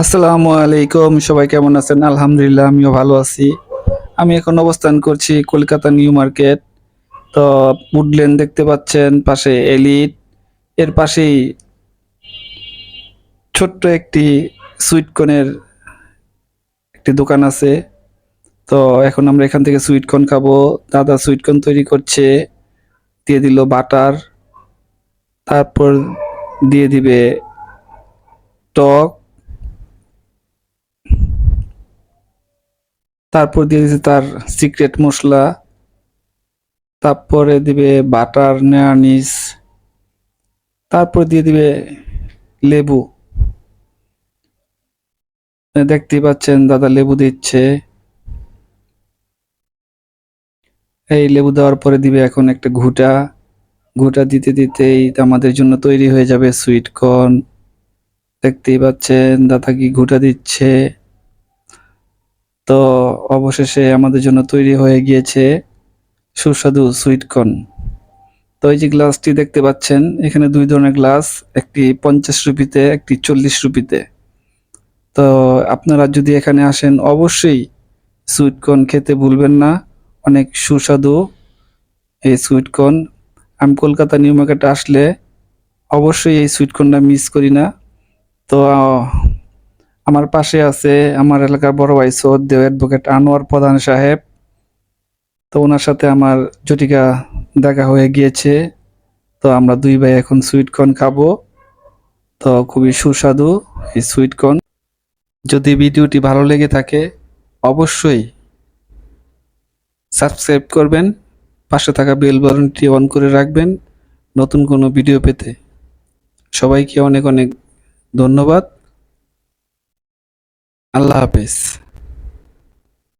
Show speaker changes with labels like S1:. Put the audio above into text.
S1: আসসালামু আলাইকুম, সবাই কেমন আছেন? আলহামদুলিল্লাহ, আমিও ভালো আছি। আমি এখন অবস্থান করছি কলকাতা নিউ মার্কেট। তো উডল্যান্ড দেখতে পাচ্ছেন, পাশে এলিট এর পাশেই ছোট্ট একটি সুইটকনের একটি দোকান আছে। তো এখন আমরা এখান থেকে সুইটকর্ন খাব। দাদা সুইটকর্ন তৈরি করছে, দিয়ে দিল বাটার তারপর দিয়ে দিবে টক। তারপর দিয়ে দিয়েছে তার সিক্রেট মশলা, তারপরে দিবে বাটার নেয়ানিস তারপর দিয়ে দিবে লেবু। দেখতেই পাচ্ছেন দাদা লেবু দিচ্ছে। এই লেবু দেওয়ার পরে দিবে এখন একটা ঘুটা। ঘুটা দিতে দিতেই আমাদের জন্য তৈরি হয়ে যাবে সুইট কর্ন দেখতেই পাচ্ছেন দাদা কি ঘুটা দিচ্ছে। তো অবশেষে আমাদের জন্য তৈরি হয়ে গিয়েছে সুস্বাদু সুইটকর্ন তো এই যে গ্লাসটি দেখতে পাচ্ছেন, এখানে দুই ধরনের গ্লাস একটি পঞ্চাশ রুপিতে, একটি চল্লিশ রুপিতে। তো আপনারা যদি এখানে আসেন, অবশ্যই সুইটকর্ন খেতে ভুলবেন না। অনেক সুস্বাদু এই সুইটকর্ন আমি কলকাতা নিউ মার্কেটে আসলে অবশ্যই এই সুইটকর্নটা মিস করি না। তো আমার পাশে আছে আমার এলাকার বড় ভাই সৌদ অ্যাডভোকেট আনোয়ার প্রধান সাহেব। তো ওনার সাথে আমার জটিকা দেখা হয়ে গিয়েছে। তো আমরা দুই ভাই এখন সুইট কর্ন খাব। তো খুবই সুস্বাদু এই সুইট কর্ন যদি ভিডিওটি ভালো লেগে থাকে, অবশ্যই সাবস্ক্রাইব করবেন, পাশে থাকা বেল বাটনটি অন করে রাখবেন নতুন কোনো ভিডিও পেতে। সবাইকে অনেক অনেক ধন্যবাদ। আল্লাহ হাফেজ